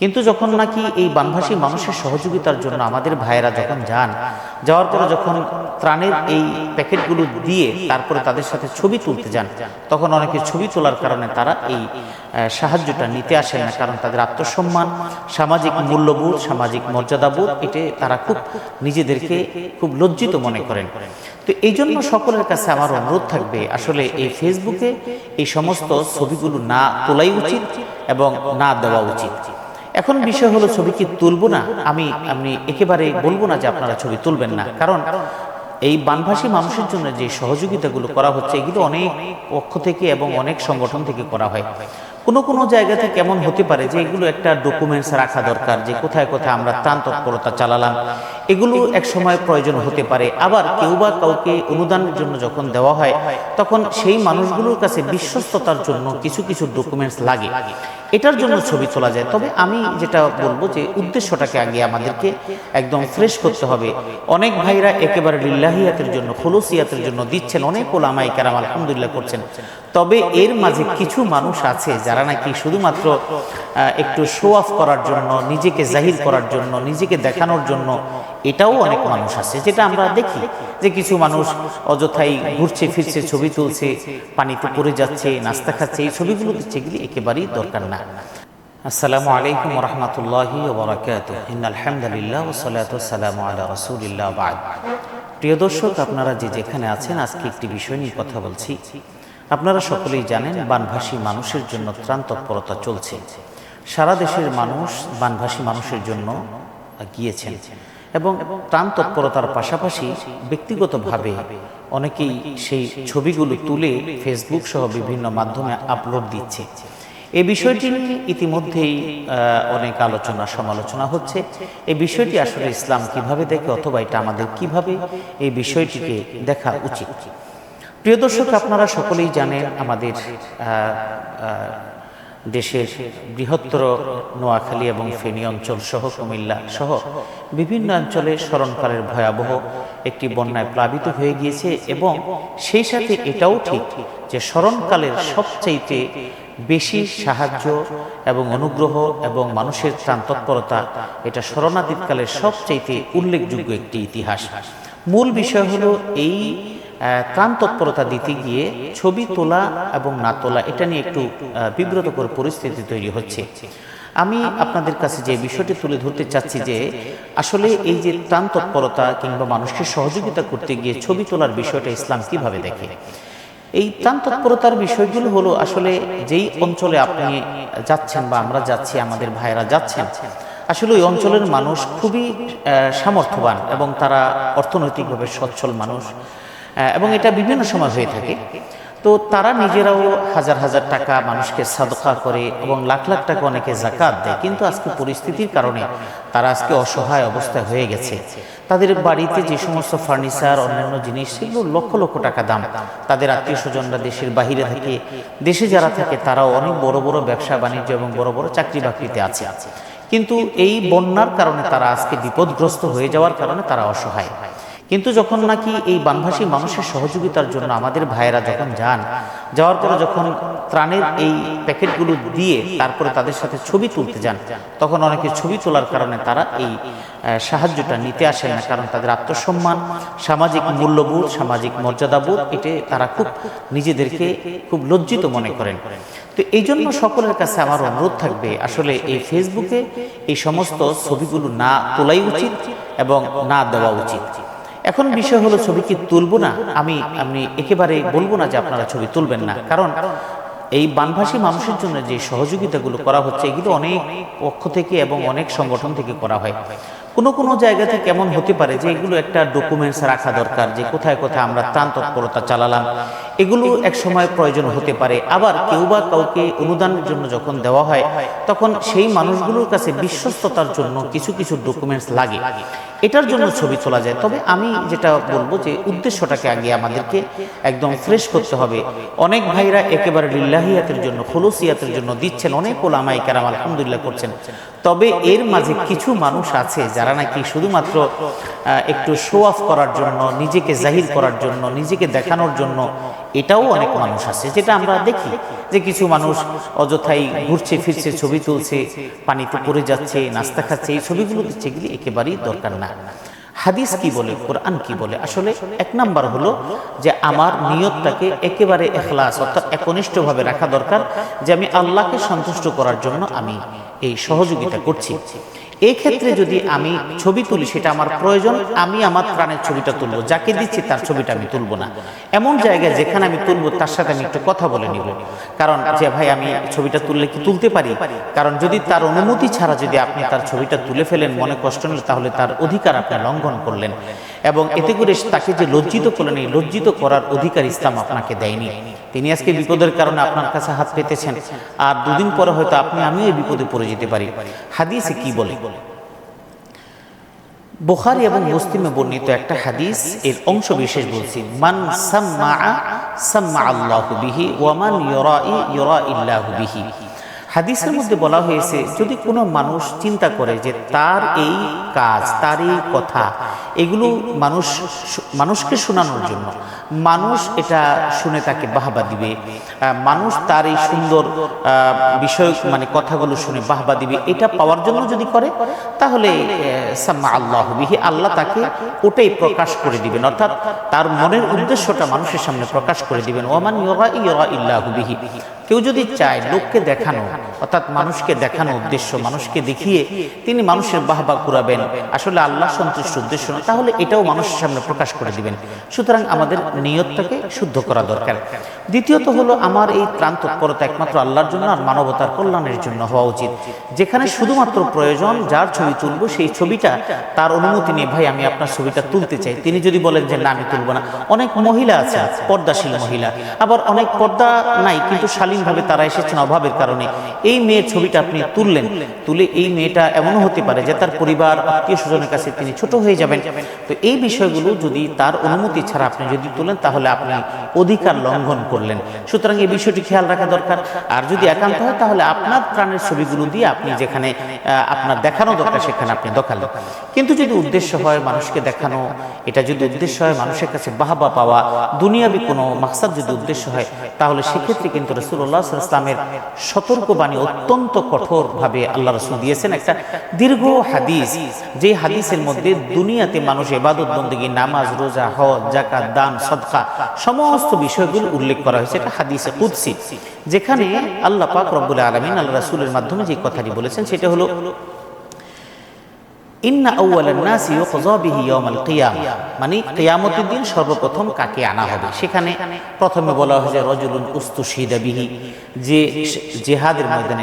কিন্তু যখন নাকি এই বানভাসী মানুষের সহযোগিতার জন্য আমাদের ভাইয়েরা যখন যান, যাওয়ার পরে যখন ত্রাণের এই প্যাকেটগুলো দিয়ে তারপরে তাদের সাথে ছবি তুলতে যান, তখন অনেকে ছবি তোলার কারণে তারা এই সাহায্যটা নিতে আসেন না, কারণ তাদের আত্মসম্মান, সামাজিক মূল্যবোধ, সামাজিক মর্যাদাবোধ, এতে তারা খুব নিজেদেরকে খুব লজ্জিত মনে করেন। তো এই জন্য সকলের কাছে আমার অনুরোধ থাকবে, আসলে এই ফেসবুকে এই সমস্ত ছবিগুলো না তোলাই উচিত এবং না দেওয়া উচিত। এখন বিষয় হলো ছবি কি তুলব না? আমি আমি একেবারে বলব না যে আপনারা ছবি তুলবেন না। কারণ এই বানভাসী মানুষের জন্য যে সহযোগিতাগুলো করা হচ্ছে, এগুলো অনেক পক্ষ থেকে এবং অনেক সংগঠন থেকে করা হয়। কোনো কোনো জায়গাতে কেমন হতে পারে যে এগুলো একটা ডকুমেন্টস রাখা দরকার, যে কোথায় কোথায় আমরা ত্রাণ তৎপরতা চালালাম, এগুলো এক সময় প্রয়োজন হতে পারে। আবার কেউ বা কাউকে অনুদানের জন্য যখন দেওয়া হয়, তখন সেই মানুষগুলোর কাছে বিশ্বস্ততার জন্য কিছু কিছু ডকুমেন্টস লাগে। এটার জন্য ছবি তোলা যায়। তবে আমি যেটা বলব যে উদ্দেশ্যটাকে আগে আমাদেরকে একদম ফ্রেশ করতে হবে। অনেক ভাইরা একেবারে লিল্লাহিয়াতের জন্য, খলুসিয়াতের জন্য দিচ্ছেন। অনেক ওলামাই কারাম আলহামদুলিল্লাহ করছেন। তবে এর মাঝে কিছু মানুষ আছে যারা নাকি শুধুমাত্র একটু শো অফ করার জন্য নিজেকে জাহির করার জন্য নিজেকে দেখানোর জন্য এটাও অনেক মানুষ আছে যেটা আমরা দেখি যে কিছু মানুষ অযথাই ঘুরছে ফিরছে ছবি তুলছে পানিতে পড়ে যাচ্ছে নাস্তা খাচ্ছে এই ছবিগুলো এগুলি একেবারেই দরকার না। আসসালামু আলাইকুম রহমতুল্লাহি ওবরাকাত আলহামদুলিল্লাহ ওসলাত সালামু আলা রসুলিল্লাহ বাদ। প্রিয় দর্শক আপনারা যে যেখানে আছেন আজকে একটি বিষয় নিয়ে কথা বলছি আপনারা সকলেই জানেন বানভাসী মানুষের জন্য ত্রাণ তৎপরতা চলছে। সারা দেশের মানুষ বানভাসী মানুষের জন্য গিয়েছেন এবং ত্রাণ তৎপরতার পাশাপাশি ব্যক্তিগতভাবে অনেকেই সেই ছবিগুলো তুলে ফেসবুক সহ বিভিন্ন মাধ্যমে আপলোড দিচ্ছে। এই বিষয়টি নিয়ে ইতিমধ্যেই অনেক আলোচনা সমালোচনা হচ্ছে। এই বিষয়টি আসলে ইসলাম কীভাবে দেখে অথবা এটা আমাদের কীভাবে, এই বিষয়টিকে দেখা উচিত। প্রিয় দর্শক, আপনারা সকলেই জানেন আমাদের দেশের বৃহত্তর নোয়াখালী এবং ফেনী অঞ্চল সহ কুমিল্লা সহ বিভিন্ন অঞ্চলে স্মরণকালের ভয়াবহ একটি বন্যায় প্লাবিত হয়ে গিয়েছে এবং সেই সাথে এটাও ঠিক যে স্মরণকালের সবচাইতে বেশি সাহায্য এবং অনুগ্রহ এবং মানুষের ত্রাণ তৎপরতা এটা শরণাতীতকালের সবচাইতে উল্লেখযোগ্য একটি ইতিহাস। মূল বিষয় হলো এই ত্রাণ তৎপরতা দিতে গিয়ে ছবি তোলা এবং না তোলা, এটা নিয়ে একটু বিব্রতকর পরিস্থিতি তৈরি হচ্ছে। আমি আপনাদের কাছে যে বিষয়টি তুলে ধরতে চাচ্ছি যে, আসলে এই যে ত্রাণ তৎপরতা কিংবা মানুষকে সহযোগিতা করতে গিয়ে ছবি তোলার বিষয়টা ইসলাম কীভাবে দেখে? এই ত্রাণ তৎপরতার বিষয়গুলো হলো আসলে যেই অঞ্চলে আপনি যাচ্ছেন বা আমরা যাচ্ছি, আমাদের ভাইয়েরা যাচ্ছেন, আসলে ওই অঞ্চলের মানুষ খুবই সামর্থ্যবান এবং তারা অর্থনৈতিকভাবে সচ্ছল মানুষ। এবং এটা বিভিন্ন সময় হয়ে থাকে। তো তারা নিজেরাও হাজার হাজার টাকা মানুষকে সাদকা করে এবং লাখ লাখ টাকা অনেকে জাকাত দেয়। কিন্তু আজকে পরিস্থিতির কারণে তারা আজকে অসহায় অবস্থায় হয়ে গেছে। তাদের বাড়িতে যে সমস্ত ফার্নিচার, অন্যান্য জিনিস, সেগুলো লক্ষ লক্ষ টাকা দাম। তাদের আত্মীয় স্বজনরা দেশের বাহিরে থাকে। দেশে যারা থাকে, তারাও অনেক বড় বড় ব্যবসা, বাণিজ্য এবং বড় বড় চাকরি বাকরিতে আছে। কিন্তু এই বন্যার কারণে তারা আজকে বিপদগ্রস্ত হয়ে যাওয়ার কারণে তারা অসহায়। কিন্তু যখন নাকি এই বানভাসী মানুষের সহযোগিতার জন্য আমাদের ভাইয়েরা যখন যান, যাওয়ার পরে যখন ত্রাণের এই প্যাকেটগুলো দিয়ে তারপরে তাদের সাথে ছবি তুলতে যান, তখন অনেকে ছবি তোলার কারণে তারা এই সাহায্যটা নিতে আসেন না, কারণ তাদের আত্মসম্মান, সামাজিক মূল্যবোধ, সামাজিক মর্যাদাবোধ, এতে তারা খুব নিজেদেরকে খুব লজ্জিত মনে করেন। তো এই জন্য সকলের কাছে আমার অনুরোধ থাকবে, আসলে এই ফেসবুকে এই সমস্ত ছবিগুলো না তোলাই উচিত এবং না দেওয়া উচিত। এখন বিষয় হলো ছবি কি তুলবো না? আমি আমি একেবারে বলব না যে আপনারা ছবি তুলবেন না। কারণ এই বানভাসী মানুষের জন্য যে সহযোগিতাগুলো করা হচ্ছে, এগুলো অনেক পক্ষ থেকে এবং অনেক সংগঠন থেকে করা হয়। কোনো কোনো জায়গাতে কেমন হতে পারে যে এগুলো একটা ডকুমেন্টস রাখা দরকার, যে কোথায় কোথায় আমরা ত্রাণ তৎপরতা চালালাম, এগুলো এক সময় প্রয়োজন হতে পারে। আবার কেউ বা কাউকে অনুদানের জন্য যখন দেওয়া হয়, তখন সেই মানুষগুলোর কাছে বিশ্বস্ততার জন্য কিছু কিছু ডকুমেন্টস লাগে। এটার জন্য ছবি তোলা যায়। তবে আমি যেটা বলব যে উদ্দেশ্যটাকে আগে আমাদেরকে একদম ফ্রেশ করতে হবে। অনেক ভাইরা একেবারে লিল্লাহিয়াতের জন্য খলুসিয়াতের জন্য দিচ্ছেন অনেক ওলামাই কারাম আলহামদুলিল্লাহ করছেন। তবে এর মাঝে কিছু মানুষ আছে যারা নাকি শুধুমাত্র একটু শো অফ করার জন্য, নিজেকে জাহির করার জন্য, নিজেকে দেখানোর জন্য এটাও অনেক মানুষ আছে। যেটা আমরা দেখি যে কিছু মানুষ অযথাই ঘুরছে, ফিরছে, ছবি তুলছে, পানিতে পড়ে যাচ্ছে, নাস্তা খাচ্ছে, এই ছবিগুলো এগুলি একেবারেই দরকার না। হাদিস কি বলে, কোরআন কি বলে? আসলে এক নাম্বার হলো যে আমার নিয়তটাকে একেবারে এখলাস, অর্থাৎ একনিষ্ঠভাবে রাখা দরকার যে আমি আল্লাহকে সন্তুষ্ট করার জন্য আমি এই সহযোগিতা করছি। এই ক্ষেত্রে যদি আমি ছবি তুলি সেটা আমার প্রয়োজন আমি আমার প্রাণের ছবিটা তুলবো যাকে দিচ্ছি তার ছবিটা আমি তুলবো না। এমন জায়গায় যেখানে আমি তুলবো তার সাথে আমি একটু কথা বলে নিব। কারণ যে ভাই আমি ছবিটা তুললে কি তুলতে পারি? কারণ যদি তার অনুমতি ছাড়া যদি আপনি তার ছবিটা তুলে ফেলেন মনে কষ্ট নিলে তাহলে তার অধিকার আপনি লঙ্ঘন করলেন। এবং এতে করে তাকে যে লজ্জিত করলেন, এই লজ্জিত করার অধিকার ইসলাম আপনাকে দেয়নি। তিনি আজকে বিপদের কারণে আপনার কাছে হাত পেতেছেন। আর দুদিন পরে হয়তো আপনি আমিও এই বিপদে পড়ে যেতে পারি। হাদিসে কি বলে? বুখারী এবং মুসলিমে বর্ণিত একটা হাদিস, এর অংশ বিশেষ বলছি। মান সাম্মা সাম্মা আল্লাহু বিহি ওয়া মান ইউরাই ইউরা ইল্লাহু বিহি। হাদিসের মধ্যে বলা হয়েছে, যদি কোনো মানুষ চিন্তা করে যে তার এই কাজ তার এই কথা। এগুলো মানুষ মানুষকে শোনানোর জন্য। মানুষ এটা শুনে তাকে বাহবা দিবে। মানুষ তার এই সুন্দর বিষয় মানে কথাগুলো শুনে বাহবা দিবে। এটা পাওয়ার জন্য যদি করে, তাহলে সাম্মা আল্লাহ বিহি, আল্লাহ তাকে ওটাই প্রকাশ করে দিবেন। অর্থাৎ তার মনের উদ্দেশ্যটা মানুষের সামনে প্রকাশ করে দিবেন। ওমান ইয়রা ইয়রা ইল্লাহু বিহি। কেউ যদি চায় লোককে দেখানো, অর্থাৎ মানুষকে দেখানো উদ্দেশ্য, মানুষকে দেখিয়ে তিনি মানুষের বাহবা কুড়াবেন আসলে আল্লাহ সন্তুষ্ট, উদ্দেশ্য না। তাহলে এটাও মানুষের সামনে প্রকাশ করে দিবেন। সুতরাং আমাদের নিয়তটাকে শুদ্ধ করা দরকার। দ্বিতীয়ত হলো আমার এই ত্রাণ তৎপরতা একমাত্র আল্লাহর জন্য আর মানবতার কল্যাণের জন্য হওয়া উচিত। যেখানে শুধুমাত্র প্রয়োজন, যার ছবি তুলবো, সেই ছবিটা, তার অনুমতি নিয়ে, ভাই, আমি আপনার ছবিটা তুলতে চাই। তিনি যদি বলেন যে, না, আমি তুলবো না। অনেক মহিলা আছে, পর্দাশীল মহিলা। আবার অনেক পর্দা নাই, কিন্তু শালীনভাবে তারা এসেছেন অভাবের কারণে। এই মেয়ের ছবিটা আপনি তুললেন। তুলে এই মেয়েটা এমনও হতে পারে যে, তার পরিবার আত্মীয় স্বজনের কাছে তিনি ছোট হয়ে যাবেন। তো এই বিষয়গুলো যদি তার অনুমতি ছাড়া আপনি যদি তোলেন, তাহলে আপনি অধিকার লঙ্ঘন করলেন। সুতরাং এই বিষয়টি খেয়াল রাখা দরকার। আর যদি একান্ত হয়, তাহলে আপনার প্রাণের ছবিগুলো দিয়ে আপনি যেখানে আপনার দেখানো দরকার, সেখানে আপনি দেখালেন। কিন্তু যদি উদ্দেশ্য হয় মানুষকে দেখানো, এটা যদি উদ্দেশ্য হয় মানুষের কাছে বাহবা পাওয়া, দুনিয়াবি কোনো মাকসাদ যদি উদ্দেশ্য হয়, তাহলে সেক্ষেত্রে কিন্তু রসুল্লাহ ইসলামের সতর্কবাণী অত্যন্ত কঠোরভাবে আল্লাহ রসুল দিয়েছেন একটা দীর্ঘ হাদিস। যে হাদিসের মধ্যে দুনিয়াতে মানুষ এবাদত বন্দী নামাজ, রোজা, হজ জাকাত দান, সদকা, সমস্ত বিষয়গুলো উল্লেখ করা হয়েছে এটা হাদিসে কুদ্সি, যেখানে আল্লাহ পাক রব্বুল আলমিন আল্লাহ রাসুলের মাধ্যমে যে কথাটি বলেছেন সেটা হলো মানে সর্বপ্রথম কাকে আনা হবে? সেখানে প্রথমে বলা হয়েছে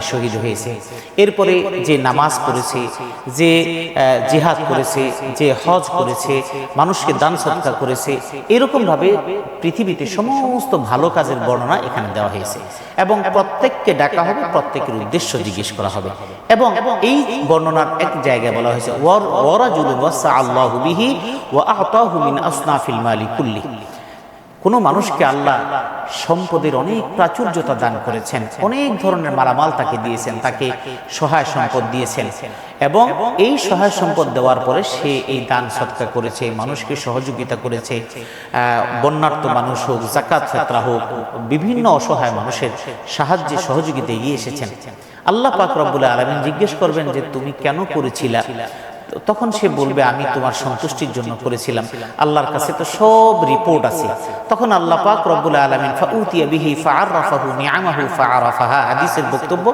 শহীদ হয়েছে। এরপরে যে নামাজ পড়েছে, যে জিহাদ করেছে, যে হজ করেছে, মানুষকে দান সৎকা করেছে এরকম ভাবে পৃথিবীতে সমস্ত ভালো কাজের বর্ণনা এখানে দেওয়া হয়েছে। এবং প্রত্যেককে ডাকা হবে, প্রত্যেকের উদ্দেশ্য জিজ্ঞেস করা হবে। এবং এই বর্ণনার এক জায়গায় বলা হয়েছে কুল্লি। কোনো মানুষকে আল্লাহ সম্পদের অনেক প্রাচুর্যতা দান করেছেন, অনেক ধরনের মালামাল তাকে দিয়েছেন, তাকে সহায় সম্পদ দিয়েছেন এবং এই সহায় সম্পদ দেওয়ার পরে সে এই দান সৎকার করেছে, মানুষকে সহযোগিতা করেছে বন্যার্থ মানুষ হোক জাকাত ফেতরা হোক, বিভিন্ন অসহায় মানুষের সাহায্যে সহযোগিতা এগিয়ে এসেছেন। আল্লাহ পাক রব্বুল আলমিন জিজ্ঞেস করবেন যে, তুমি কেন করেছিলা? তখন সে বলবে আমি তোমার সন্তুষ্টির জন্য করেছিলাম। আল্লাহর কাছে তো সব রিপোর্ট আছে। তখন আল্লাহ পাক রব্বুল আলামিন ফাউতিয়া বিহি ফাআরাফাহু নিআমাহু ফাআরাফাহা। হাদিসের বক্তব্য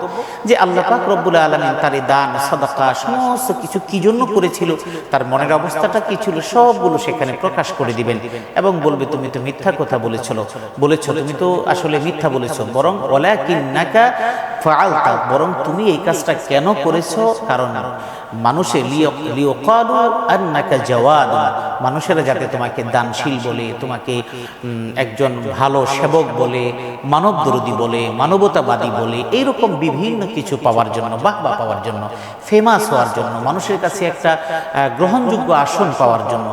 যে আল্লাহ পাক রব্বুল আলামিন তার দান সাদাকা সমস্ত কিছু কি জন্য করেছিল? তার মনের অবস্থাটা কি ছিল? সবগুলো সেখানে প্রকাশ করে দিবেন। এবং বলবে তুমি তো মিথ্যা কথা বলেছিল বলেছ। তুমি তো আসলে মিথ্যা বলেছ। বরং ওয়ালাকিন্নাকা ফাআলতা। বরং তুমি এই কাজটা কেন করেছ কারণ আন্নাকা জাওয়াদ। মানুষেরা যাতে তোমাকে দানশীল বলে, তোমাকে একজন ভালো সেবক বলে মানবদরদি বলে, মানবতাবাদী বলে, এইরকম বিভিন্ন কিছু পাওয়ার জন্য, বাহবা পাওয়ার জন্য ফেমাস হওয়ার জন্য, মানুষের কাছে একটা গ্রহণযোগ্য আসন পাওয়ার জন্য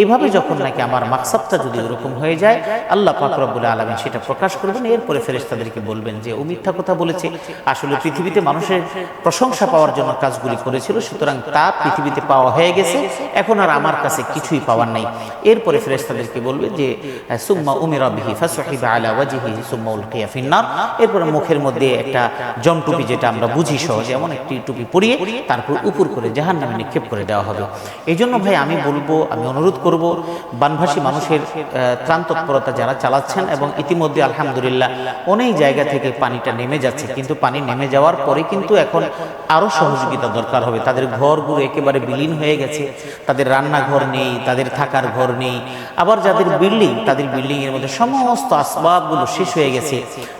এইভাবে যখন নাকি আমার মাকসাবটা যদি ওরকম হয়ে যায়, আল্লাহ পাক রব্বুল আলমিন সেটা প্রকাশ করবেন। এরপরে ফেরেশতাদেরকে বলবেন যে, ও মিথ্যা কথা বলেছে। আসলে পৃথিবীতে মানুষের প্রশংসা পাওয়ার জন্য কাজগুলি করেছিল, সুতরাং তা পৃথিবীতে পাওয়া হয়ে গেছে। এখন আর আমার কাছে কিছুই পাওয়ার নাই। এরপরে ফেরেস তাদেরকে বলবে যে, সুম্মা উমিরা বিহি ফাসহিবা আলা ওয়াজহিহি সুম্মা উলকিয়া ফিন্নার। এরপরে মুখের মধ্যে একটা জমটুপি যেটা আমরা বুঝি সহজে এমন একটি টুপি পরিয়ে তারপর উপর করে জাহান্নামে নিক্ষেপ করে দেওয়া হবে। এই জন্য ভাই আমি বলব, আমি অনুরোধ করব। বানভাসী মানুষের ত্রাণ তৎপরতা যারা চালাচ্ছেন এবং ইতিমধ্যে আলহামদুলিল্লাহ অনেক জায়গা থেকে পানিটা নেমে যাচ্ছে। কিন্তু পানি নেমে যাওয়ার পরে কিন্তু এখন আরও সহযোগিতা দরকার হবে। তাদের ঘরগুলো একেবারে বিলীন হয়ে গেছে। তাদের রান্নাঘর নেই তাদের থাকার ঘর নেই। আবার যাদের বিল্ডিং তাদের বিল্ডিংয়ের মধ্যে সমস্ত আসবাবগুলো শেষ হয়ে গেছে।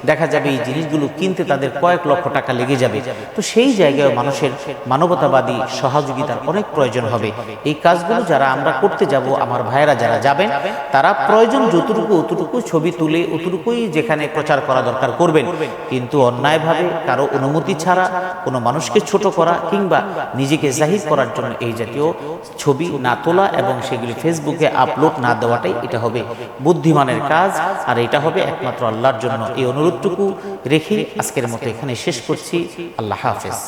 দেখা যাবে এই জিনিসগুলো কিনতে তাদের কয়েক লক্ষ টাকা লেগে যাবে। তো সেই জায়গায় মানুষের মানবতাবাদী সহযোগিতার অনেক প্রয়োজন হবে। এই কাজগুলো যারা আমরা করতে যাব আমার ভাইয়েরা যারা যাবেন, তারা প্রয়োজন যতটুকু অতটুকু ছবি তুলে অতটুকুই যেখানে প্রচার করা দরকার করবেন। কিন্তু অন্যায়ভাবে কারও অনুমতি ছাড়া কোনো মানুষকে ছোট করা কিংবা নিজেকে জাহির করার জন্য এই জাতীয় ছবি না তোলা এবং সেগুলি ফেসবুকে আপলোড না দেওয়াটাই এটা হবে বুদ্ধিমানের কাজ। আর এটা হবে একমাত্র আল্লাহর জন্য। এই অনুরোধটুকু রেখে আজকের মতো এখানে শেষ করছি। আল্লাহ হাফেজ।